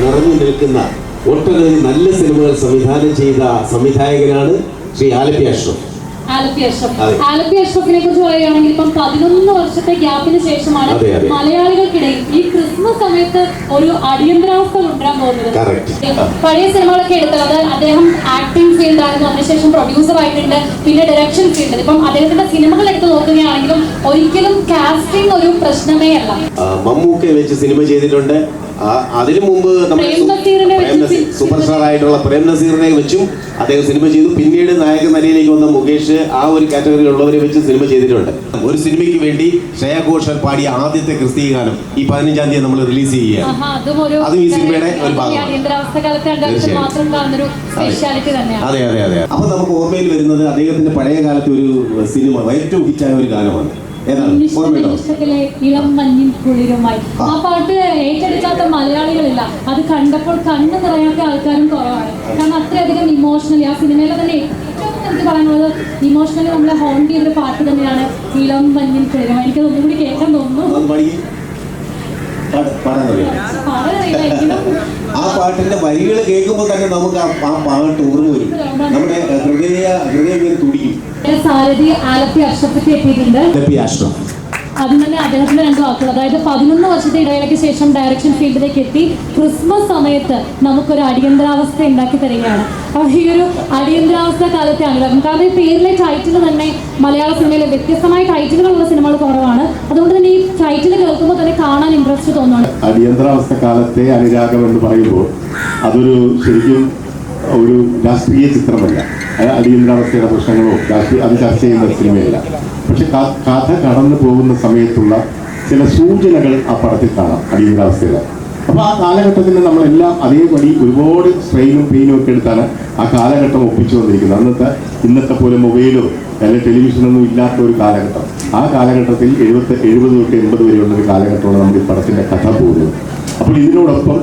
നിറഞ്ഞു നിൽക്കുന്ന ഒട്ടനവധി നല്ല സിനിമകൾ സംവിധാനം ചെയ്ത സംവിധായകനാണ് ശ്രീ ആലപ്പി അഷ്റഫ് ആലപ്പി അഷ്റഫ് ആലപ്പി അഷ്റഫിനെ കുറിച്ച് പറയുകയാണെങ്കിൽ ഇപ്പം പതിനൊന്ന് വർഷത്തെ ഗ്യാപ്പിന് ശേഷമാണ്. മലയാളികൾക്കിടയിൽ ഈ ക്രിസ്മസ് സമയത്ത് ഒരു അടിയന്തരാവസ്ഥ കൊണ്ടുവരാൻ പോകുന്നത്. പഴയ സിനിമകളൊക്കെ എടുത്തത് അത് അദ്ദേഹം ആക്ടിംഗ് ഫീൽഡ് ആയിരുന്നു അതിനുശേഷം പ്രൊഡ്യൂസർ ആയിട്ടുണ്ട് പിന്നെ ഡയറക്ഷൻ ഫീൽഡ് ഇപ്പം അദ്ദേഹത്തിന്റെ സിനിമകൾ എടുത്ത് നോക്കുകയാണെങ്കിലും ഒരിക്കലും കാസ്റ്റിംഗ് ഒരു പ്രശ്നമേ അല്ല. മമ്മൂക്കെ വെച്ച് സിനിമ ചെയ്തിട്ടുണ്ട്. അതിനു മുമ്പ് നസീർ സൂപ്പർ സ്റ്റാർ ആയിട്ടുള്ള പ്രേം നസീറിനെ വെച്ചും അദ്ദേഹം സിനിമ ചെയ്തു. പിന്നീട് നായക നടിയിലേക്ക് വന്ന മുകേഷ് ആ ഒരു കാറ്റഗറി കാറ്റഗറിയിലുള്ളവരെ വെച്ച് സിനിമ ചെയ്തിട്ടുണ്ട്. ഒരു സിനിമയ്ക്ക് വേണ്ടി ശ്രേയ ഘോഷാൽ പാടിയ ആദ്യത്തെ ക്രിസ്തീയ ഗാനം ഈ പതിനഞ്ചാം തീയതി നമ്മൾ റിലീസ് ചെയ്യുകയാണ്. അതും ഈ സിനിമയുടെ ഒരു ഭാഗമാണ്. അതെ. അതെ അതെ അപ്പൊ നമുക്ക് ഓർമ്മയിൽ വരുന്നത് അദ്ദേഹത്തിന്റെ പഴയ കാലത്തെ ഒരു സിനിമ ഏറ്റവും ഹിറ്റായ ഒരു ഗാനമാണ്. നിമിഷത്തിലെ ഇളം മഞ്ഞിൻ കുളിരുമായി ആ. പാട്ട് ഏറ്റെടുക്കാത്ത മലയാളികളില്ല. അത് കണ്ടപ്പോൾ കണ്ണു നിറയാത്ത ആൾക്കാരും കുറവാണ്. കാരണം അത്രയധികം ഇമോഷണലി ആ സിനിമയിലെ തന്നെ ഏറ്റവും എനിക്ക് പറയാനുള്ളത് ഇമോഷണലി നമ്മളെ ഹോണ്ട് ചെയ്ത പാട്ട് തന്നെയാണ് ഇളം മഞ്ഞിൻ കുളിരുമായി എനിക്ക് ഒന്നും കൂടി കേൾക്കാൻ തോന്നുന്നു. ആ പാട്ടിന്റെ വരികൾ കേൾക്കുമ്പോൾ തന്നെ നമുക്ക് ആ പാട്ട് ഓർമ്മ വരും. നമ്മുടെ ഹൃദയ ഹൃദയം തുടിക്കും. സാരഥി ആലപ്പി അഷ്റഫിക്ക് എത്തിയിട്ടുണ്ട്. അതിന് തന്നെ അദ്ദേഹത്തിന്റെ രണ്ട് വാക്കുകൾ. അതായത് പതിനൊന്ന് വർഷത്തെ ഇടവേളയ്ക്ക് ശേഷം ഡയറക്ഷൻ ഫീൽഡിലേക്ക് എത്തി. ക്രിസ്മസ് സമയത്ത് നമുക്കൊരു അടിയന്തരാവസ്ഥ ഉണ്ടാക്കി തരികയാണ്. അപ്പോൾ ഈ ഒരു അടിയന്തരാവസ്ഥ കാലത്തെ അനുഭവം കാരണം ഈ പേരിലെ ടൈറ്റിൽ തന്നെ മലയാള സിനിമയിലെ വ്യത്യസ്തമായ ടൈറ്റിലുകളുള്ള സിനിമകൾ കുറവാണ്. അതുകൊണ്ട് തന്നെ ഈ ടൈറ്റിൽ കേൾക്കുമ്പോൾ തന്നെ കാണാൻ ഇൻട്രസ്റ്റ് തോന്നുന്നുണ്ട് അടിയന്തരാവസ്ഥ കാലത്തെ അനുരാഗം എന്ന് പറയുമ്പോൾ അതൊരു ശരിക്കും ഒരു രാഷ്ട്രീയ ചിത്രമല്ല. അത് അടിയന്തരാവസ്ഥയുടെ പ്രശ്നങ്ങളോ രാഷ്ട്രീയ അത് ചർച്ച ചെയ്യുന്ന സിനിമയല്ല. പക്ഷെ കഥ കടന്നു പോകുന്ന സമയത്തുള്ള ചില സൂചനകൾ ആ പടത്തിൽ കാണാം അടിയന്തരാവസ്ഥയിൽ അപ്പോൾ ആ കാലഘട്ടത്തിൽ നമ്മളെല്ലാം അതേപടി ഒരുപാട് സ്ട്രെയിനും പെയിനും ഒക്കെ എടുത്താണ് ആ കാലഘട്ടം ഒപ്പിച്ചു വന്നിരിക്കുന്നത്. അന്നത്തെ ഇന്നത്തെ പോലെ മൊബൈലോ അല്ലെങ്കിൽ ടെലിവിഷനൊന്നും ഇല്ലാത്ത ഒരു കാലഘട്ടം. ആ കാലഘട്ടത്തിൽ എഴുപത്തി എഴുപത് തൊട്ട് എൺപത് വരെയുള്ള ഒരു കാലഘട്ടമാണ് നമ്മുടെ ഈ പടത്തിന്റെ കഥ പോകുന്നത്. അപ്പോൾ ഇതിനോടൊപ്പം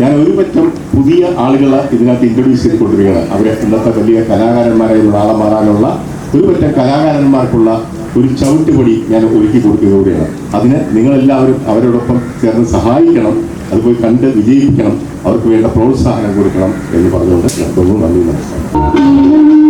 ഞാൻ ഒരു പറ്റം പുതിയ ആളുകളെ ഇതിനകത്ത് ഇൻട്രൊഡ്യൂസ് ചെയ്ത് കൊണ്ടുവരികയാണ് അവരെ ഇന്നത്തെ വലിയ കലാകാരന്മാരായി ആളെ മാറാനുള്ള ഒരു പറ്റം കലാകാരന്മാർക്കുള്ള ഒരു ചവിട്ടുപടി ഞാൻ ഒരുക്കി കൊടുക്കുന്നതോടെയാണ് അതിന് നിങ്ങളെല്ലാവരും അവരോടൊപ്പം ചേർന്ന് സഹായിക്കണം അത് പോയി കണ്ട് വിജയിപ്പിക്കണം അവർക്ക് വേണ്ട പ്രോത്സാഹനം കൊടുക്കണം എന്ന് പറഞ്ഞുകൊണ്ട് ഞാൻ നന്ദി നമസ്കാരം.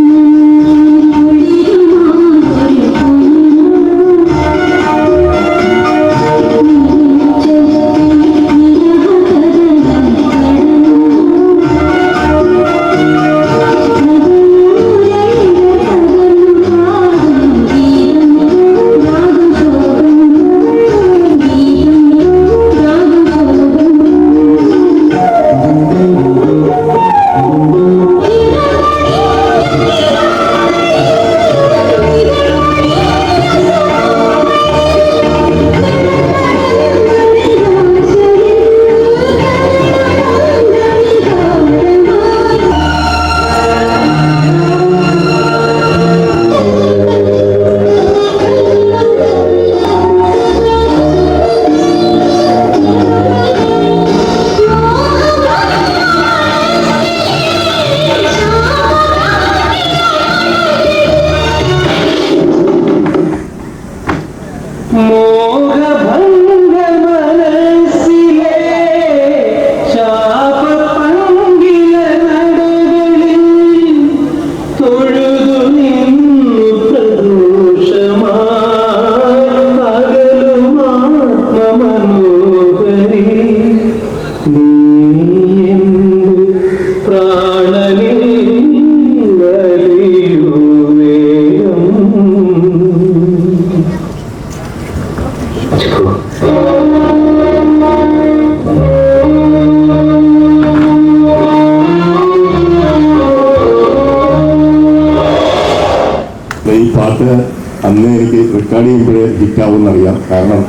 അറിയാം കാരണം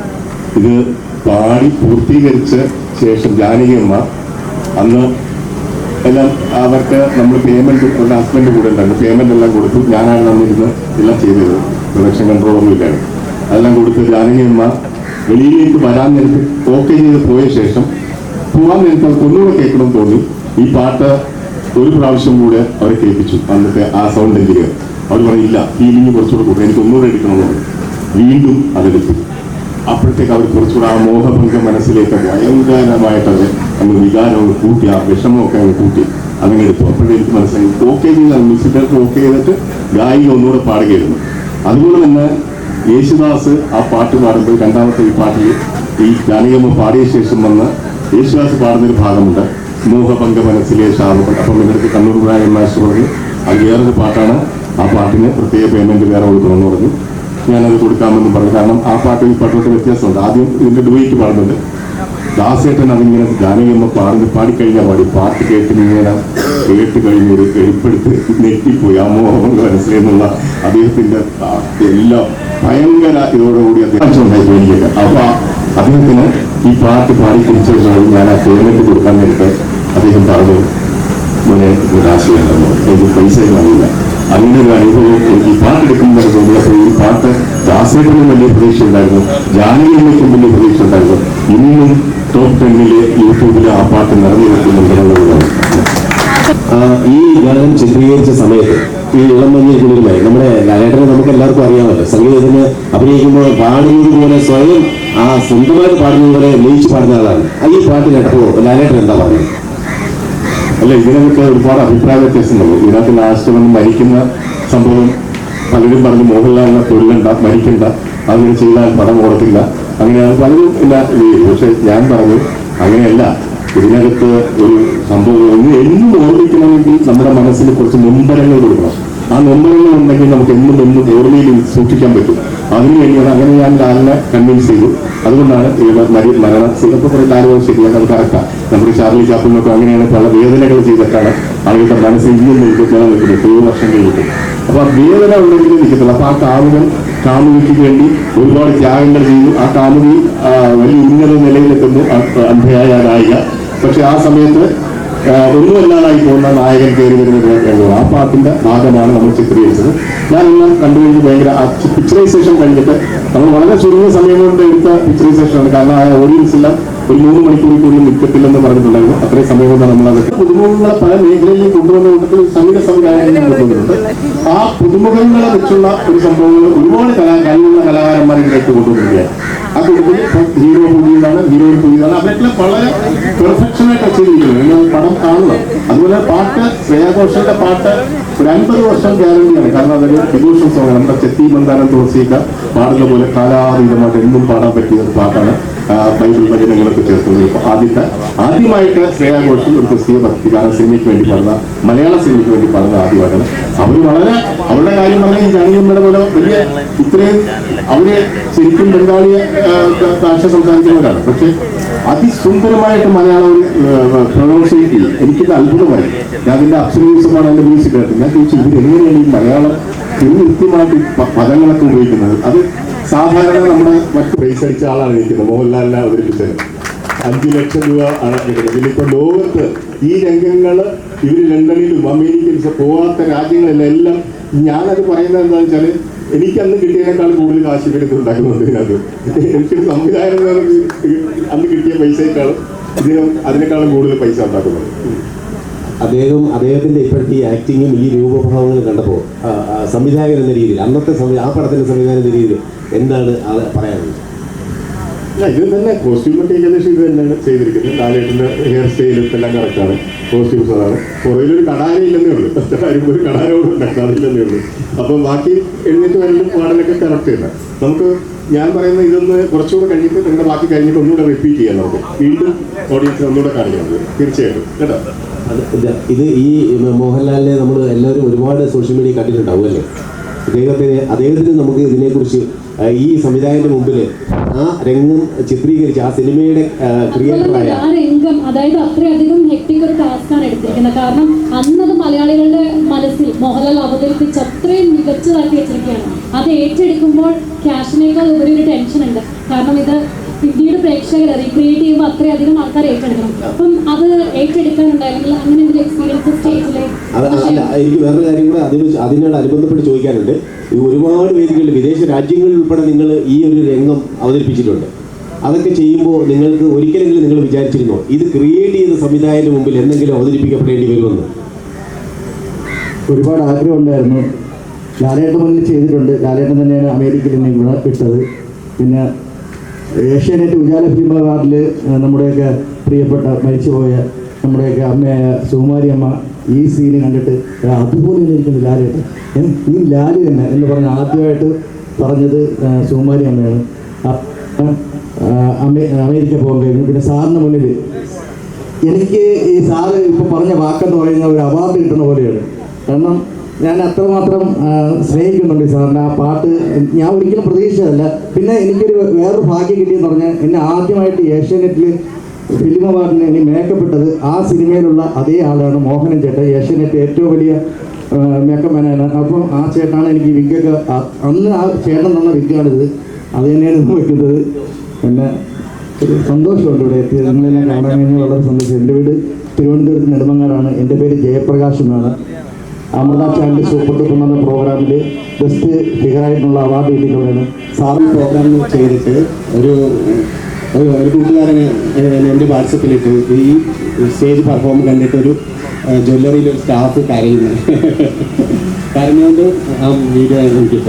ഇത് പാടി പൂർത്തീകരിച്ച ശേഷം ജാനകിയമ്മ അന്ന് എല്ലാം അവർക്ക് നമ്മൾ പേയ്മെന്റ് എന്റെ ഹസ്ബൻഡ് കൂടെ ഉണ്ടായിരുന്നു. പേയ്മെന്റ് എല്ലാം കൊടുത്തു. ഞാനാണ് നമ്മളിരുന്ന് എല്ലാം ചെയ്തത്. പ്രൊഡക്ഷൻ കൺട്രോളൊന്നും ഇല്ലായിരുന്നു. അതെല്ലാം കൊടുത്ത് ജാനകിയമ്മ വെളിയിലേക്ക് വരാൻ നേരത്ത് ഓക്കെ ചെയ്ത് പോയ ശേഷം പോകാൻ നേരത്ത് അവർക്ക് ഒന്നുകൂടെ കേൾക്കണം തോന്നി. ഈ പാട്ട് ഒരു പ്രാവശ്യം കൂടെ അവരെ കേൾപ്പിച്ചു. അന്നത്തെ ആ സൗണ്ട് എഞ്ചിനീയർ അവർ പറയില്ല ഫീലിംഗ് കുറച്ചുകൂടെ കൂടെ എനിക്ക് ഒന്നുകൂടെ എടുക്കണമെന്ന് പറഞ്ഞു. വീണ്ടും അതെടുത്തു അപ്പോഴത്തേക്ക് അവർ കുറച്ചുകൂടെ ആ മോഹഭംഗം മനസ്സിലേക്ക് ഭയങ്കരമായിട്ട് അവർ അങ്ങ് വികാരവും കൂട്ടി ആ വിഷമമൊക്കെ അങ്ങ് കൂട്ടി അങ്ങനെ എടുത്തു. അപ്പോഴെനിക്ക് മനസ്സിലായി ഓക്കെ ചെയ്താൽ മ്യൂസിക്കർക്ക് ഓക്കെ ചെയ്തിട്ട് ഗായിക ഒന്നുകൂടെ പാടുകയായിരുന്നു. അതുകൊണ്ട് തന്നെ യേശുദാസ് ആ പാട്ട് പാടുമ്പോൾ രണ്ടാമത്തെ ഈ പാട്ടിൽ ഈ ജാനകിയമ്മ പാടിയ ശേഷം വന്ന് യേശുദാസ് പാടുന്നൊരു ഭാഗമുണ്ട്. മോഹഭംഗ മനസ്സിലെ ശാപം. അപ്പം ഇവർക്ക് കണ്ണൂർ പ്രായം മാസ്റ്റർ പറഞ്ഞു അത് വേറൊരു പാട്ടാണ്. ആ പാട്ടിന് പ്രത്യേക പേയ്മെന്റ് വേറെ കൊടുക്കണമെന്ന് പറഞ്ഞു ഞാനത് കൊടുക്കാമെന്ന് പറഞ്ഞു. കാരണം ആ പാട്ടിൽ ഈ വ്യത്യാസമുണ്ട്. ആദ്യം ഇതിന്റെ ഡുവേറ്റ് പാടുന്നുണ്ട്. ദാസേട്ടൻ അതിങ്ങനെ ജാനകിയമ്മ പാടി പാടിക്കഴിഞ്ഞാൽ പാടി. പാട്ട് കേട്ട് ഇങ്ങനെ കേട്ട് കഴിഞ്ഞ് ഒരു എഴുപ്പെടുത്ത് നെറ്റിപ്പോയി. ആ മോഹം മനസ്സിലെന്നുള്ള അദ്ദേഹത്തിന്റെ എല്ലാം ഭയങ്കര ഇതോടുകൂടി അദ്ദേഹം അപ്പൊ അദ്ദേഹത്തിന് ഈ പാട്ട് പാടി തിരിച്ചു ഞാൻ ആ പേയ്മെന്റ് കൊടുക്കാൻ നേരത്തെ അദ്ദേഹം പറഞ്ഞു മോനെ നിരാശയുണ്ടെന്നോ എനിക്ക് പൈസ വാങ്ങില്ല അങ്ങനെ ഒരു അനുഭവം എനിക്ക് എടുക്കുമ്പോൾ തോന്നിയപ്പോൾ ഈ പാട്ട് ദാസേട്ടനും വലിയ പ്രതീക്ഷ ഉണ്ടായിരുന്നു. ജാനകിയിലേക്കും വലിയ പ്രതീക്ഷ ഉണ്ടായിരുന്നു. ഇന്നും ടോപ്പ് ടെന്നിലെ യൂട്യൂബിൽ ആ പാട്ട് നിറഞ്ഞു നിൽക്കുന്നുണ്ടെന്നുള്ളതാണ് ആ, ഈ ഗാനം ചിത്രീകരിച്ച സമയത്ത് ഈ ഇളം മഞ്ഞ കുളിരുമായി നമ്മുടെ ലാലേട്ടനെ നമുക്ക് എല്ലാവർക്കും അറിയാമല്ലോ. സംഗീതത്തിന് അഭിനയിക്കുമ്പോൾ പാടുന്നത് പോലെ സ്വയം ആ സ്വന്തമായിട്ട് പാടുന്നത് പോലെ ലയിച്ച് പാടുന്ന ആളാണ്. ഈ പാട്ട് കേട്ടപ്പോൾ ലാലേട്ടൻ എന്താ പറഞ്ഞത് അല്ല ഇതിനൊക്കെ ഒരുപാട് അഭിപ്രായ വ്യത്യാസമുണ്ട് ഇതിനകത്ത് ലാസ്റ്റ് വന്ന് മരിക്കുന്ന സംഭവം പലരും പറഞ്ഞ് മോഹൻലാലിനെ തൊഴിലണ്ട മരിക്കണ്ട. അങ്ങനെ ചെയ്താൽ പടം ഓടത്തില്ല. അങ്ങനെയാണ് പലരും ചെയ്തു. പക്ഷെ ഞാൻ പറഞ്ഞു അങ്ങനെയല്ല. ഇതിനകത്ത് ഒരു സംഭവം എന്നും ഓർമ്മിക്കണമെങ്കിൽ നമ്മുടെ മനസ്സിൽ കുറച്ച് മുമ്പരങ്ങൾ കൊടുക്കണം. ആ മുമ്പരങ്ങൾ ഉണ്ടെങ്കിൽ നമുക്ക് എന്നും എന്നും ഓർമ്മയിൽ സൂക്ഷിക്കാൻ പറ്റും. അതിനു വേണ്ടിയാണ് അങ്ങനെ ഞാൻ ലാലിനെ കൺവിൻസ് ചെയ്തു. അതുകൊണ്ടാണ് മരണ സിംഗപ്പൂർ കുറെ കാലവും ശരിയാണ് അത് കറക്റ്റാണ് നമ്മുടെ ചാർലി ചാപ്പിളിനൊക്കെ അങ്ങനെയാണ് പല വേദനകൾ ചെയ്തിട്ടാണ് ആളുകളുടെ മനസ്സിൽ ഇന്നും നിൽക്കുന്നത് നിൽക്കുന്നത് എത്രയോ വർഷം കഴിഞ്ഞിട്ട്. അപ്പൊ ആ വേദന ഉണ്ടെങ്കിൽ നിൽക്കത്തില്ല അപ്പൊ ആ കാമുകൻ കാമുകിക്ക് വേണ്ടി ഒരുപാട് ത്യാഗങ്ങൾ ചെയ്തു. ആ കാമുകി വലിയ ഉന്നത നിലയിലെത്തുന്നു. അന്ധയായ നായിക. പക്ഷെ ആ സമയത്ത് ഒന്നുമല്ലാതായി പോകുന്ന നായകൻ കയറി വരുന്നത് എന്നുള്ളത് ആ പാട്ടിന്റെ ഭാഗമാണ് നമ്മൾ ചിത്രീകരിച്ചത്. ഞാൻ എല്ലാം കണ്ടുകഴിഞ്ഞ് ഭയങ്കര പിക്ചറൈസേഷൻ കഴിഞ്ഞിട്ട് നമ്മൾ വളരെ ചുരുങ്ങിയ സമയം കൊണ്ട് എടുത്ത പിക്ചറൈസേഷനാണ് കാരണം ആ ഓഡിയൻസ് എല്ലാം ഒരു മൂന്ന് മണിക്കൂറിൽ കൂടുതൽ നിൽക്കത്തില്ലെന്ന് പറഞ്ഞിട്ടുണ്ടായിരുന്നു. അത്രയും സമയം കൊണ്ട് നമ്മൾ അത് പുതുമുഖങ്ങളെ പല മേഖലയിലും കൊണ്ടുവന്ന കൂട്ടത്തിൽ സംഗീത സംവിധായകരും കൊണ്ടുവന്നിട്ടുണ്ട്. ആ പുതുമുഖങ്ങളെ വെച്ചുള്ള ഒരു സംഭവങ്ങൾ ഒരുപാട് കലാ കഴിവുള്ള കലാകാരന്മാരെ ഇതിലേക്ക് കൊണ്ടുവന്നിരിക്കുകയാണ്. കൂട്ടത്തിൽ ഹീറോ പുതിയതാണ് ഹീറോയിൻ പുതിയതാണ് വളരെ പെർഫെക്ഷനായിട്ട് നിങ്ങൾ പടം അതുപോലെ പാട്ട് ശ്രേയാഘോഷന്റെ പാട്ട് ഒരു അൻപത് വർഷം ഗ്യാരണ്ടിയാണ്. കാരണം അതൊരു വിദൂഷ സോങ് നമ്മുടെ ചെത്തി മന്ദാരം തുളസിയൊക്കെ പാടുന്ന പോലെ പാടാൻ പറ്റിയ ഒരു പാട്ടാണ്. ബൈബിൾ വചനങ്ങളൊക്കെ ഇപ്പൊ ആദ്യത്തെ ആദ്യമായിട്ട് ശ്രേയാ ഘോഷൽ ഒരു ക്രിസ്തീയ ഭക്തികാല സിനിമയ്ക്ക് വേണ്ടി പാടുന്ന മലയാള സിനിമയ്ക്ക് വേണ്ടി പാടുന്ന ആദ്യമായിട്ടാണ്. അവർ വളരെ അവരുടെ കാര്യം പറഞ്ഞാൽ ഈ ജാനകിയമ്മയുടെ പോലെ വലിയ ഇത്രയും അവർ ശരിക്കും ബംഗാളി ഭാഷ സംസാരിക്കുന്നവരാണ്. പക്ഷെ അതിസുന്ദരമായിട്ട് മലയാളം പ്രൊണൗൺസ് ചെയ്യും എനിക്കിത് അത്ഭുതമായി. ഞാൻ അതിന്റെ അബ്സർവേഷനാണ് എന്റെ മ്യൂസിക് കേട്ടത്. ഞാൻ ചോദിച്ചു ഇവരെങ്ങനെയാണ് ഈ മലയാളം കൃത്യമായിട്ട് പദങ്ങളൊക്കെ ഉപയോഗിക്കുന്നത്? അത് സാധാരണ നമ്മൾ മറ്റ് പ്രൈസ് അടിച്ച ആളാണ് ഇരിക്കുന്നത്. മോഹൻലാലിനെ അവതരിപ്പിച്ചത്. അഞ്ചു ലക്ഷം രൂപ ആണ് കിട്ടുന്നത് ലോകത്ത് ഈ രംഗങ്ങൾ ഇവർ ലണ്ടനിലും അമേരിക്കയിലും പോകാത്ത രാജ്യങ്ങളിലെല്ലാം ഞാനത് പറയുന്നത് എന്താണെന്ന് വെച്ചാൽ എനിക്ക് അന്ന് കിട്ടിയതിനേക്കാൾ കൂടുതൽ കാശ് ഇവരെടുത്ത് ഉണ്ടാക്കുന്നുണ്ട് ഇതിനകത്ത്. എനിക്ക് സംവിധാനം അന്ന് കിട്ടിയ പൈസയേക്കാളും ഇതിനും അതിനേക്കാളും കൂടുതൽ പൈസ ഉണ്ടാക്കുന്നുണ്ട്. അദ്ദേഹം അദ്ദേഹത്തിന്റെ ഇപ്പോഴത്തെ ഈ ആക്ടിങ്ങും ഈ രൂപഭാവങ്ങളും കണ്ടപ്പോൾ സംവിധായകൻ എന്ന രീതിയിൽ അന്നത്തെ ആ പടത്തിന്റെ സംവിധാനം എന്ന രീതിയിൽ എന്താണ് പറയാനുള്ളത്? ഇത് തന്നെ കോസ്റ്റ്യൂമൊക്കെ ഏകദേശം ഇത് തന്നെയാണ് ചെയ്തിരിക്കുന്നത്. ലാലേട്ടിന്റെ ഹെയർ സ്റ്റൈലും എല്ലാം കറക്റ്റാണ് കോസ്റ്റ്യൂംസ് അതാണ് പുറകിലൊരു കടാരയില്ലെന്നേ ഉള്ളൂ. കാര്യം ഒരു കടാരോട് ഉണ്ടാക്കാറില്ലെന്നേ ഉള്ളൂ. അപ്പം ബാക്കി എഴുന്നേറ്റ് വരലും പാടലൊക്കെ കറക്റ്റ് തന്നെ നമുക്ക് ഞാൻ പറയുന്ന ഇതൊന്ന് കുറച്ചുകൂടെ കഴിഞ്ഞിട്ട് നിങ്ങളുടെ ബാക്കി കഴിഞ്ഞിട്ട് ഒന്നുകൂടെ റിപ്പീറ്റ് ചെയ്യാം നമുക്ക്. വീണ്ടും ഓഡിയൻസിന് ഒന്നുകൂടെ കാണിക്കാം നമുക്ക്. തീർച്ചയായിട്ടും. കേട്ടോ? ഇത് ഈ മോഹൻലാലിനെ നമ്മൾ എല്ലാവരും ഒരുപാട് സോഷ്യൽ മീഡിയ കണ്ടിട്ടുണ്ടാവും അല്ലേ? അദ്ദേഹത്തിന് അദ്ദേഹത്തിന് നമുക്ക് ഇതിനെക്കുറിച്ച് ഈ സംവിധായകന്റെ മുമ്പിൽ ആ രംഗം ചിത്രീകരിച്ച് ആ സിനിമയുടെ ക്രിയേറ്ററായ രംഗം അതായത് അത്രയധികം ഹെക്ടിക് ഒരു ടാസ്ക്കാണ് എടുത്തിരിക്കുന്നത്. കാരണം അന്നത് മലയാളികളുടെ മനസ്സിൽ മോഹൻലാൽ അവതരിപ്പിച്ച് അത്രയും മികച്ചതാക്കി വെച്ചിരിക്കുകയാണ് അത് ഏറ്റെടുക്കുമ്പോൾ ക്യാഷിനേക്കാൾ ഉപരി ഒരു ടെൻഷൻ ഉണ്ട്. കാരണം ഇത് പിന്നീട് പ്രേക്ഷകരെ റീക്രിയേറ്റ് ചെയ്യുമ്പോൾ അത്രയധികം ആൾക്കാർ ഏറ്റെടുക്കണം. അപ്പം അത് ഏറ്റെടുക്കാനുണ്ടായിരുന്നില്ല. അങ്ങനെ എന്തെങ്കിലും എക്സ്പീരിയൻസ് സ്റ്റേജിലെ അതല്ല എനിക്ക് വേറൊരു കാര്യം കൂടെ അതിന് അതിനോട് അനുബന്ധപ്പെട്ട് ചോദിക്കാനുണ്ട്. ഈ ഒരുപാട് വേദികളിൽ വിദേശ രാജ്യങ്ങളിൽ ഉൾപ്പെടെ നിങ്ങൾ ഈ ഒരു രംഗം അവതരിപ്പിച്ചിട്ടുണ്ട്. അതൊക്കെ ചെയ്യുമ്പോൾ നിങ്ങൾക്ക് ഒരിക്കലെങ്കിലും നിങ്ങൾ വിചാരിച്ചിരുന്നോ? ഇത് ക്രിയേറ്റ് ചെയ്ത സംവിധായകന്റെ മുമ്പിൽ എന്തെങ്കിലും അവതരിപ്പിക്കപ്പെടേണ്ടി വരുമെന്ന്? ഒരുപാട് ആഗ്രഹമുണ്ടായിരുന്നു ലാലേട്ടൻ മുന്നിൽ ചെയ്തിട്ടുണ്ട്. ലാലേട്ടൻ തന്നെയാണ് അമേരിക്കയിൽ നിന്ന് ഇവിടെ ഇട്ടത്. പിന്നെ ഏഷ്യാനെറ്റ് ഉജാല ഫിലിം അവാർഡിൽ നമ്മുടെയൊക്കെ പ്രിയപ്പെട്ട മരിച്ചുപോയ നമ്മുടെയൊക്കെ അമ്മയായ സുകുമാരി അമ്മ ഈ സീന് കണ്ടിട്ട് "എടാ, അതുപോലെ തന്നെ ഇരിക്കുന്ന ലാലേട്ട് ഏ, ഈ ലാൽ തന്നെ എന്ന് പറഞ്ഞ ആദ്യമായിട്ട് പറഞ്ഞത് സുകുമാരി അമ്മയാണ്. അമേരിക്ക പോകാൻ കഴിഞ്ഞു. പിന്നെ സാറിന് മുന്നിൽ എനിക്ക് ഈ സാറ് ഇപ്പോൾ പറഞ്ഞ വാക്കെന്ന് പറയുന്ന ഒരു അവാർഡ് കിട്ടുന്ന പോലെയാണ്. കാരണം ഞാൻ അത്രമാത്രം സ്നേഹിക്കുന്നുണ്ട് സാറിന്റെ ആ പാട്ട് ഞാൻ ഒരിക്കലും പ്രതീക്ഷിച്ചതല്ല. പിന്നെ എനിക്കൊരു വേറൊരു ഭാഗ്യം കിട്ടിയെന്ന് പറഞ്ഞാൽ എന്നെ ആദ്യമായിട്ട് ഏഷ്യാനെറ്റിൽ ഫിലിം അവാർഡിന് എന്നെ മേക്കപ്പെട്ടത് ആ സിനിമയിലുള്ള അതേ ആളാണ് മോഹനൻ ചേട്ടൻ. ഏഷ്യാനെറ്റ് ഏറ്റവും വലിയ മേക്കപ്പ് മാനാണ്. അപ്പോൾ ആ ചേട്ടനാണ് എനിക്ക് വിഗ്ഗൊക്കെ അന്ന് ആ ചേട്ടൻ തന്ന വിഗ്ഗാണിത്. അത് തന്നെയാണ് വയ്ക്കുന്നത് പിന്നെ ഒരു സന്തോഷമുണ്ട് ഇവിടെ എത്തിയത്. നിങ്ങളെല്ലാം കാണാൻ കഴിഞ്ഞാൽ വളരെ സന്തോഷം. എന്റെ വീട് തിരുവനന്തപുരത്ത് നെടുമങ്ങാടാണ്. എന്റെ പേര് ജയപ്രകാശ് എന്നാണ്. അമൃത ചാനൽ സൂപ്പർ ടൂപ്പ് എന്ന പ്രോഗ്രാമിൽ ബെസ്റ്റ് ഫിഗറായിട്ടുള്ള അവാർഡ് കിട്ടിയിട്ടുള്ളതാണ് സാറ് പ്രോഗ്രാം ചെയ്തിട്ട് ഒരു ഒരു കൂട്ടുകാരന് എന്റെ വാട്സപ്പിലിട്ട് ഈ സ്റ്റേജ് പെർഫോം കണ്ടിട്ട് ഒരു ജ്വല്ലറിയിൽ ഒരു സ്റ്റാഫ് കരയുന്നു. കരഞ്ഞുകൊണ്ട് ആ വീഡിയോ എനിക്ക്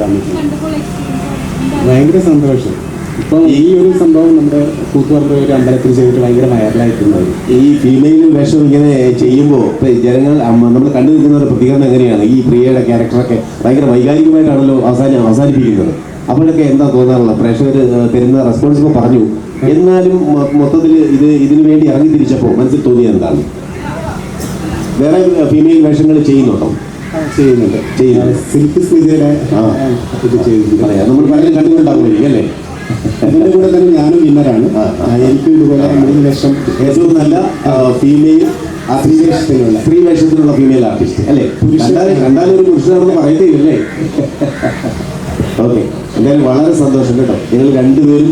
ഭയങ്കര സന്തോഷം. ഇപ്പം ഈ ഒരു സംഭവം നമ്മുടെ കൂത്തുപറമ്പ് ഒരു അമ്പലത്തിൽ ചെയ്തിട്ട് ഭയങ്കര വൈറലായിട്ടുണ്ട് ഈ ഫീമെയിൽ വേഷം ഇങ്ങനെ ചെയ്യുമ്പോൾ ജനങ്ങൾ നമ്മൾ കണ്ടു നിൽക്കുന്നവരുടെ പ്രതികരണം എങ്ങനെയാണ്? ഈ പ്രിയയുടെ ക്യാരക്ടറൊക്കെ ഭയങ്കര വൈകാരികമായിട്ടാണല്ലോ അവസാനം അവസാനിപ്പിക്കുന്നത്. അപ്പോഴൊക്കെ എന്താ തോന്നാറുള്ളത്? പ്രേക്ഷകർ തരുന്ന റെസ്പോൺസ് ഇപ്പോൾ പറഞ്ഞു. എന്നാലും മൊത്തത്തിൽ ഇത് ഇതിനു വേണ്ടി ഇറങ്ങി തിരിച്ചപ്പോൾ മനസ്സിൽ തോന്നിയത് എന്താണ്? വേറെ ഫീമെയിൽ വേഷങ്ങൾ ചെയ്യുന്നുണ്ടോ? ചെയ്യുന്നുണ്ട്. ചെയ്യുന്നുണ്ട്. സിൽക്ക് സ്മിതയുടെ ആ. ഇത് പറയാം. നമ്മൾ പലരും കണ്ടിട്ടുണ്ടാവുമായിരിക്കും അല്ലേ? ഇതിന്റെ കൂടെ തന്നെ ഞാനും വിന്നറാണ് എനിക്ക് ഇതുപോലെ മൂന്ന് ലക്ഷം ഏറ്റവും നല്ല ഫീമെയിൽ സ്ത്രീ വേഷത്തിനുള്ള. സ്ത്രീ വേഷത്തിലുള്ള ഫീമെയിൽ ആർട്ടിസ്റ്റ് അല്ലേ? കണ്ടാലും ഒരു പുരുഷനാണെന്ന് പറയത്തില്ലല്ലേ? ഓക്കെ. എന്തായാലും വളരെ സന്തോഷം കേട്ടോ. നിങ്ങൾ രണ്ടുപേരും